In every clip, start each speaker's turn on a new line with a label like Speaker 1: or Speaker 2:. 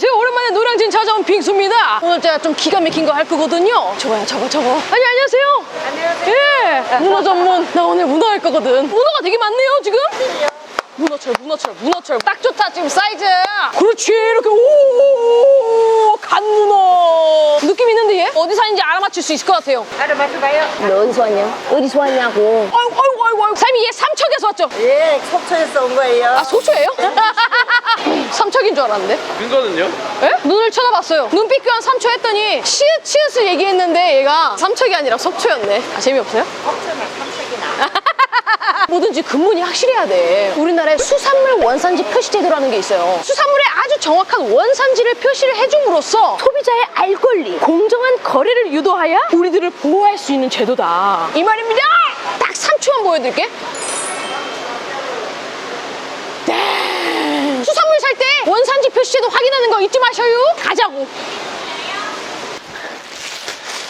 Speaker 1: 안녕하세요. 오랜만에 노량진 찾아온 빙수입니다. 오늘 제가 좀 기가 막힌 거 할 거거든요. 저거야, 저거, 저거. 아니, 안녕하세요. 안녕하세요. 예. 문어 전문. 나 오늘 문어 할 거거든. 문어가 되게 많네요, 지금. 문어철, 문어철, 문어철. 딱 좋다, 지금 사이즈. 그렇지, 이렇게, 오, 간 문어. 느낌 있는데, 얘? 어디 사는지 알아맞힐 수 있을 것 같아요.
Speaker 2: 알아맞혀봐요.
Speaker 3: 너 어디서 왔냐? 어디서 왔냐고.
Speaker 1: 아이고, 아이고, 아이고, 아이고. 사장님, 얘 삼척에서 왔죠?
Speaker 2: 예, 속초에서 온 거예요.
Speaker 1: 아, 속초예요? 삼척인 줄 알았는데.
Speaker 4: 근거는요?
Speaker 1: 에? 눈을 쳐다봤어요. 눈빛 교환 3초 했더니 시읒 치읒을 얘기했는데 얘가 삼척이 아니라 속초였네. 아, 재미없어요?
Speaker 2: 속초는 삼척이나.
Speaker 1: 뭐든지 근본이 확실해야 돼. 우리나라에 수산물 원산지 표시 제도라는 게 있어요. 수산물의 아주 정확한 원산지를 표시를 해줌으로써 소비자의 알 권리, 공정한 거래를 유도하여 우리들을 보호할 수 있는 제도다. 이 말입니다. 딱 3초만 보여드릴게. 네. 수산물 살 때 원산지 표시제도 확인하는 거 잊지 마셔요. 가자고.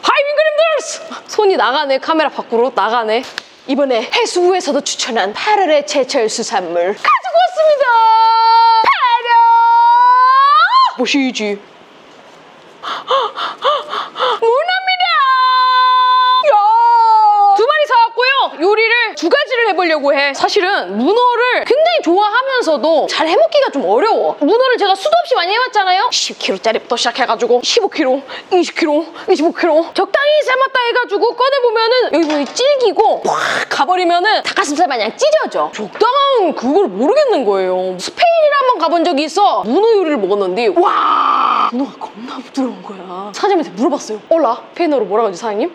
Speaker 1: 하이 윙그림들스! 손이 나가네. 카메라 밖으로 나가네. 이번에 해수부에서도 추천한 8월의 제철 수산물. 가지고 왔습니다! 8월! 보시지. 문어입니다 야! 두 마리 사왔고요. 요리를 두 가지를 해보려고 해. 사실은 문어를 좋아하면서도 잘 해먹기가 좀 어려워. 문어를 제가 수도 없이 많이 해봤잖아요. 10kg짜리부터 시작해가지고 15kg, 20kg, 25kg 적당히 삶았다 해가지고 꺼내보면은 여기 보니 질기고 확 가버리면은 닭가슴살 마냥 찢어져. 적당한 그걸 모르겠는 거예요. 스페인을 한번 가본 적이 있어. 문어 요리를 먹었는데 와! 문어가 겁나 부드러운 거야. 사장님한테 물어봤어요 올라 스페인어로 뭐라고 하지 사장님?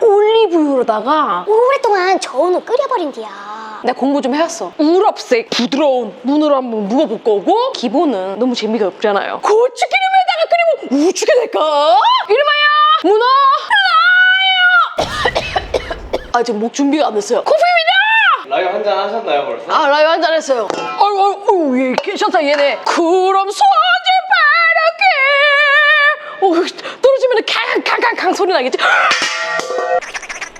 Speaker 1: 올리브유로다가
Speaker 3: 오랫동안 저은 후 끓여버린디야.
Speaker 1: 내가 공부 좀 해왔어. 우럽색 부드러운 문어를 한번 묵어볼 거고 기본은 너무 재미가 없잖아요. 고추기름에다가 끓이면 우죽게 될까? 이름하여 문어 라요! 아직 목 준비가 안 됐어요. 코피입니다!
Speaker 4: 라이어 한 잔 하셨나요 벌써?
Speaker 1: 아 라요 한잔 했어요. 아이고 아이고 얘 괜찮다 얘네. 그럼 소주 바라게. 오 떨어지면 캉캉캉캉 소리 나겠지.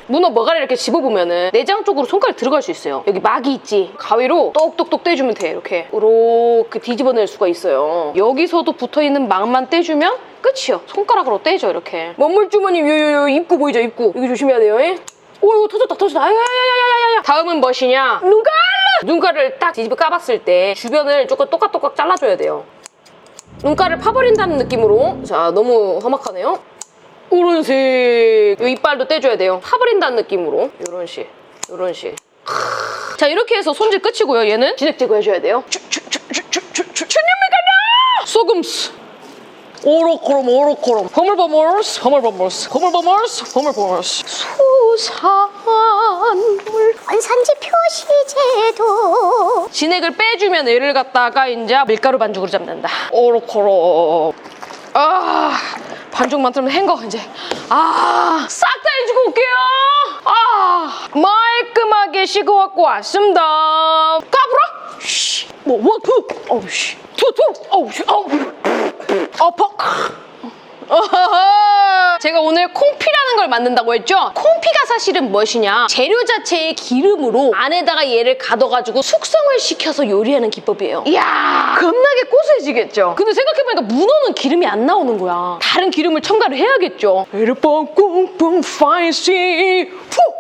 Speaker 1: 문어 머가리 이렇게 집어보면은 내장 쪽으로 손가락 들어갈 수 있어요. 여기 막이 있지. 가위로 똑똑똑 떼주면 돼. 이렇게 이렇게 뒤집어낼 수가 있어요. 여기서도 붙어있는 막만 떼주면 끝이요. 손가락으로 떼죠 이렇게. 먹물주머니 요요요 입구 보이죠 입구. 이거 조심해야 돼요. 예? 오 이거 터졌다 터졌다. 아야야야야야야. 다음은 무엇이냐? 눈가루. 눈가루를 딱 뒤집어 까봤을 때 주변을 조금 똑깍똑깍 잘라줘야 돼요. 눈가를 파버린다는 느낌으로 자 너무 험악하네요 오른색 이 이빨도 떼줘야 돼요. 파버린다는 느낌으로. 요런 식 요런 식자 이렇게 해서 손질 끝이고요 얘는. 진액 제거 해줘야 돼요. 주님이 간다 소금스. 오로코롬 오로코롬. 허물버물스 허물버물스. 허물버물스 허물버물스. 수산물.
Speaker 3: 원산지 표시제도.
Speaker 1: 진액을 빼주면 얘를 갖다가 이제 밀가루 반죽으로 잡는다. 오로코로. 아, 반죽만 들면 헹궈, 이제. 아, 싹 다 해주고 올게요. 아, 말끔하게 씻어갖고 왔습니다. 까불어? 쉬. 뭐, 원, 투. 어우. 어퍼. 어허허. 제가 오늘 콩피라는 걸 만든다고 했죠? 콩피가 사실은 무엇이냐? 재료 자체의 기름으로 안에다가 얘를 가둬가지고 숙성을 시켜서 요리하는 기법이에요. 이야, 겁나게 고소해지겠죠? 근데 생각해보니까 문어는 기름이 안 나오는 거야. 다른 기름을 첨가를 해야겠죠? 에르빵 꽁꽁 파이시 후!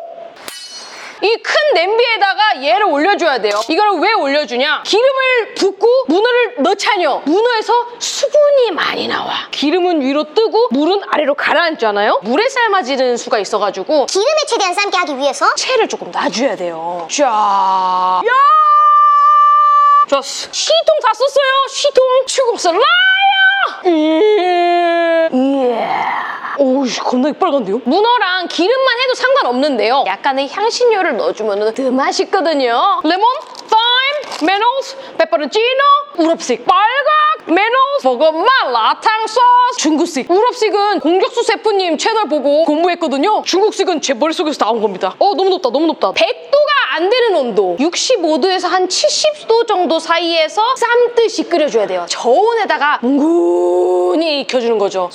Speaker 1: 이 큰 냄비에다가 얘를 올려줘야 돼요. 이걸 왜 올려주냐? 기름을 붓고 문어를 넣자뇨. 문어에서 수분이 많이 나와. 기름은 위로 뜨고 물은 아래로 가라앉잖아요. 물에 삶아지는 수가 있어가지고
Speaker 3: 기름에 최대한 삶게 하기 위해서
Speaker 1: 채를 조금 놔줘야 돼요. 자, 야! 좋았어. 시통 다 썼어요. 시통. 추국서 라야! 예. 오우씨, 겁나게 빨간데요? 문어랑 기름만 해도 상관없는데요. 약간의 향신료를 넣어주면 더 맛있거든요. 레몬, 타임, 메노스, 페퍼로치노, 우럽식 빨각, 메노스, 버거맛, 라탕 소스, 중국식. 우럽식은 공격수 셰프님 채널 보고 공부했거든요. 중국식은 제 머릿속에서 나온 겁니다. 어, 너무 높다, 너무 높다. 100도가 안 되는 온도, 65도에서 한 70도 정도 사이에서 쌈듯이 끓여줘야 돼요. 저온에다가 뭉근히 익혀주는 거죠.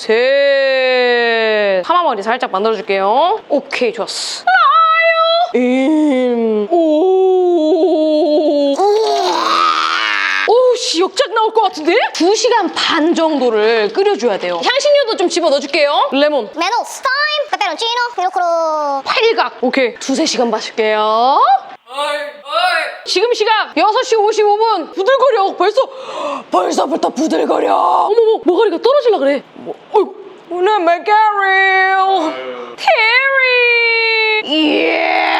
Speaker 1: 셋. 파마머리 살짝 만들어줄게요. 오케이, 좋았어. 나요. 임. 오. 오씨 역작 나올 나올 것 같은데? 2시간 반 정도를 끓여줘야 돼요. 향신료도 좀 집어 넣어줄게요. 레몬.
Speaker 3: 메노 스 타임 페페론치노 요크로
Speaker 1: 팔각. 오케이. 두세 시간 마실게요. 지금 시각 6시 55분. 부들거려. 벌써, 벌써부터 부들거려. 어머머, 머가리가 떨어질라 그래. 뭐, 어이구. 오늘 메가리. 테리. 예.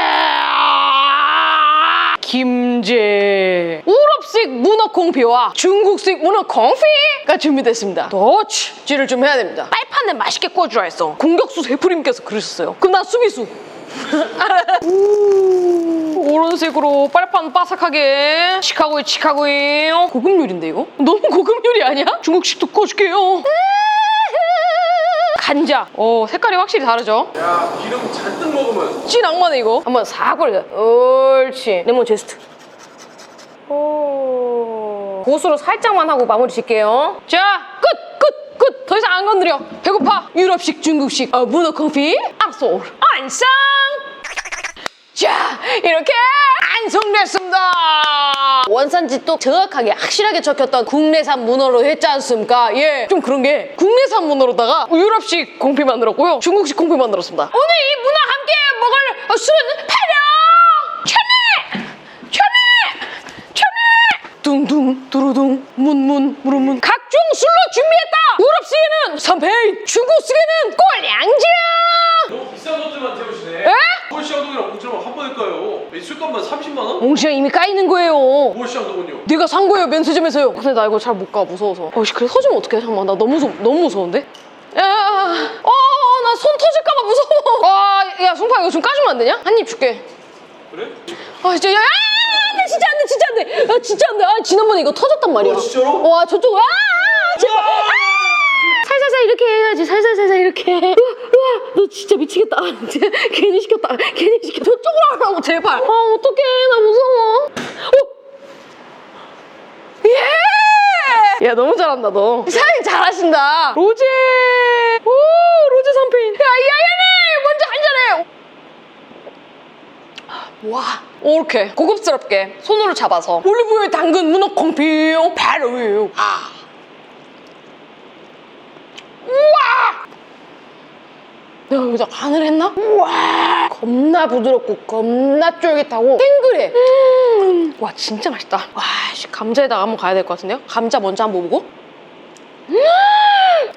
Speaker 1: 김제. 우럽식 문어 콩피와 중국식 문어 콩피가 준비됐습니다. 더치질을 좀 해야 됩니다. 빨판에 맛있게 구워주라 했어. 공격수 세프님께서 그러셨어요. 그럼 나 수비수. 오, 오른색으로 빨판 바삭하게 시카고에 시카고에 고급 요리인데 이거? 너무 고급 요리 아니야? 중국식도 구워줄게요 간장. 어 색깔이 확실히 다르죠?
Speaker 4: 야 기름 잔뜩 먹으면.
Speaker 1: 찐 악마네 이거. 한번 싹 걸려 옳지. 레몬 제스트. 오. 고수로 살짝만 하고 마무리 짓게요. 자 끝 끝 끝. 더 이상 안 건드려. 배고파. 유럽식 중국식. 어, 문어 커피. 알았어 안상. 자 이렇게 완성됐습니다. 원산지 또 정확하게 확실하게 적혔던 국내산 문어로 했지 않습니까? 예 좀 그런 게 국내산 문어로다가 유럽식 콩피 만들었고요. 중국식 콩피 만들었습니다. 오늘 이 문어 함께 먹을 술은 파령 천매 천매 천매 둥둥 두루둥 문문 무르문. 각종 술로 준비했다! 유럽식에는 샴페인 중국식에는 꼴량장
Speaker 4: 너무 비싼 것들만 태우시네.
Speaker 1: 에?
Speaker 4: 무엇시장동이랑 몽철만 한 번에 까요. 이 술값만 30만 원?
Speaker 1: 옹시가 이미 까이는 거예요.
Speaker 4: 무엇시장동은요?
Speaker 1: 내가 산 거예요 면세점에서요. 근데 나 이거 잘 못 가 무서워서. 어 씨, 그래 터지면 어떡해? 잠깐만 나 너무 무서 너무 무서운데? 야어나 손 터질까봐 무서워. 아야 송파 이거 좀 까주면 안 되냐? 한 입 줄게.
Speaker 4: 그래?
Speaker 1: 아 진짜 야 안돼 진짜 안돼 진짜 안돼. 아 진짜 안돼. 아 지난번에 이거 터졌단 말이야.
Speaker 4: 어, 진짜로?
Speaker 1: 와 저쪽 아 제발 아 살살살 이렇게 해야지. 살살 살살 이렇게 우와 우와 너 진짜 미치겠다. 괜히 시켰다. 괜히 시켰다. 저쪽으로 하라고 제발. 아 어떡해. 나 무서워. 어? 예! 야 너무 잘한다 너. 사장님 잘하신다. 로제. 오 로제 선페인. 야 야야네 먼저 한잔해. 와. 이렇게 고급스럽게 손으로 잡아서 올리브유에 담근 문어 콩피 바로 위에 아. 우와 내가 여기다 간을 했나? 우와 겁나 부드럽고 겁나 쫄깃하고 탱글해 음. 와 진짜 맛있다 와 씨, 감자에다가 한번 가야 될 것 같은데요? 감자 먼저 한번 보고 음.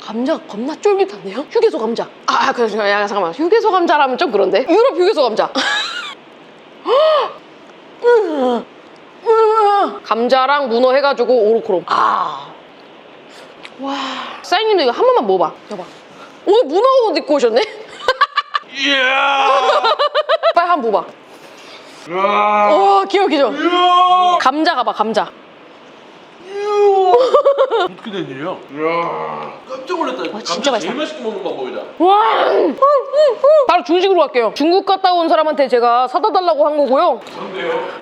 Speaker 1: 감자가 겁나 쫄깃한데요? 휴게소 감자 아 그래 야 잠깐만 휴게소 감자라면 좀 그런데 유럽 휴게소 감자 감자랑 문어 해가지고 오로크롬 아. 와. 사장님도 이거 한 번만 먹어봐. 여봐. 오늘 문어 옷 입고 오셨네?
Speaker 4: 이야
Speaker 1: 빨리 한번 먹어봐.
Speaker 4: 이야
Speaker 1: 어, 귀여워, 귀여워.
Speaker 4: 이야
Speaker 1: 감자 가봐, 감자.
Speaker 4: 어떻게 된 일이야? 이야 깜짝 놀랐다
Speaker 1: 와, 진짜
Speaker 4: 감자
Speaker 1: 맛있다.
Speaker 4: 제일 맛있게 먹는 방법이다
Speaker 1: 와. 음, 음, 음. 중식으로 갈게요. 중국 갔다 온 사람한테 제가 사다 달라고 한 거고요.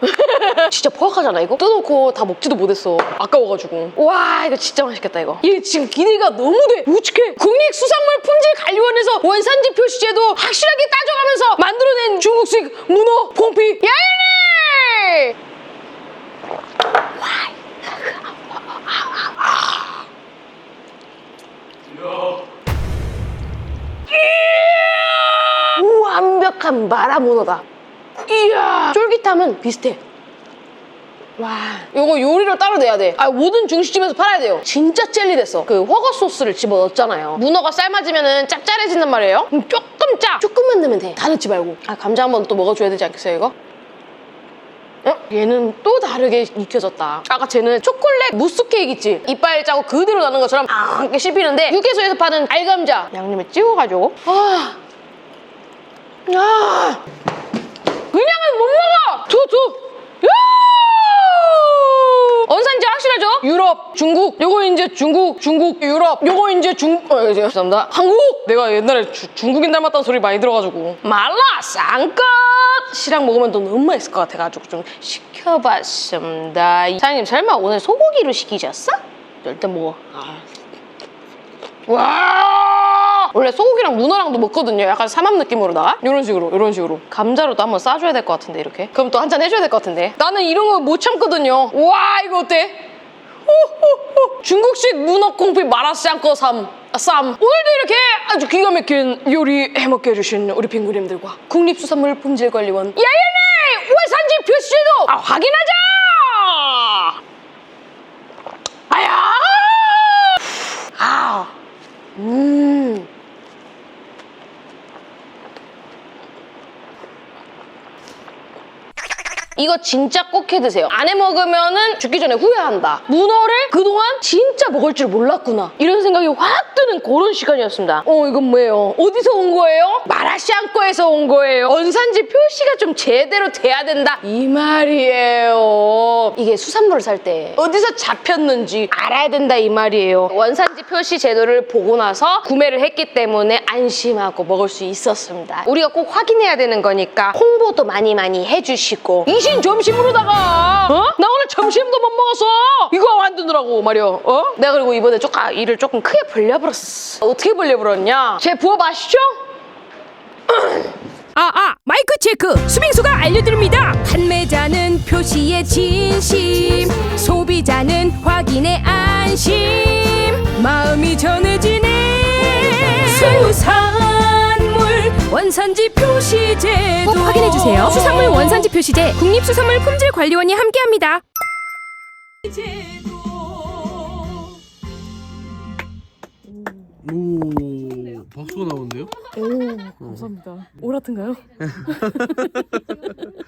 Speaker 1: 진짜 포악하잖아, 이거? 뜯어놓고 다 먹지도 못했어. 아까워가지고. 와, 이거 진짜 맛있겠다, 이거. 이게 지금 기대가 너무 돼. 우측해. 국립수산물 품질 관리원에서 원산지 표시제도 확실하게 따져가면서 만들어낸 중국식 문어 콩피. 야야네! 마라문어다. 이야. 쫄깃함은 비슷해. 와 이거 요리를 따로 내야 돼아 모든 중식집에서 팔아야 돼요. 진짜 젤리 됐어. 그 허거 소스를 집어넣었잖아요. 문어가 삶아지면은 짭짤해진단 말이에요? 그럼 조금 짜. 조금만 넣으면 돼다 넣지 말고. 아 감자 한번 또 먹어줘야 되지 않겠어요 이거? 어? 얘는 또 다르게 익혀졌다. 아까 쟤는 초콜릿 무스 케이크 있지? 이빨 짜고 그대로 나는 것처럼 아 이렇게 씹히는데 휴게소에서 파는 알감자. 양념에 찍어가지고. 아 아, 그냥은 못 먹어! 두, 두! 야! 원산지 확실하죠? 유럽, 중국, 요거 이제 중국, 중국, 유럽, 요거 이제 중, 어, 이제 죄송합니다. 한국! 내가 옛날에 주- 중국인 닮았다는 소리 많이 들어가지고. 말라, 쌍껏! 시랑 먹으면 또 너무 맛있을 것 같아가지고 좀 시켜봤습니다. 사장님, 설마 오늘 소고기로 시키셨어? 일단 먹어. 아. 와 원래 소고기랑 문어랑도 먹거든요 약간 삼합 느낌으로다가 이런 식으로 이런 식으로 감자로도 한번 싸줘야 될 것 같은데 이렇게 그럼 또 한 잔 해줘야 될 것 같은데 나는 이런 거 못 참거든요 와 이거 어때? 중국식 문어 콩피 마라샹궈 쌈. 아, 쌈. 오늘도 이렇게 아주 기가 막힌 요리 해먹게 해주신 우리 빙구님들과 국립수산물 품질관리원 야연의 외산지 표시도 아, 확인하자! 아야! 아, 음. 이거 진짜 꼭 해 드세요. 안 해 먹으면은 죽기 전에 후회한다. 문어를 그동안 진짜 먹을 줄 몰랐구나. 이런 생각이 확 드는 그런 시간이었습니다. 어, 이건 뭐예요? 어디서 온 거예요? 마라샹궈에서 온 거예요. 원산지 표시가 좀 제대로 돼야 된다. 이 말이에요. 이게 수산물을 살 때 어디서 잡혔는지 알아야 된다 이 말이에요. 원산지 표시 제도를 보고 나서 구매를 했기 때문에 안심하고 먹을 수 있었습니다. 우리가 꼭 확인해야 되는 거니까 홍보도 많이 많이 해주시고 이신 점심으로다가 어? 나 오늘 점심도 못 먹었어. 이거 만드느라고 말이야. 어? 내가 그리고 이번에 조금 일을 조금 크게 벌려버렸어. 어떻게 벌려버렸냐? 제 부업 아시죠?
Speaker 5: 아, 아, 마이크 체크! 수빙수가 알려드립니다! 판매자는 표시의 진심, 소비자는 확인의 안심, 마음이 전해지네! 수산물 원산지 표시제도 꼭 확인해 주세요. 수산물 원산지 표시제 국립수산물 품질 관리원이 함께합니다.
Speaker 4: 오 박수가 나오는데요?
Speaker 5: 감사합니다. 오라튼가요?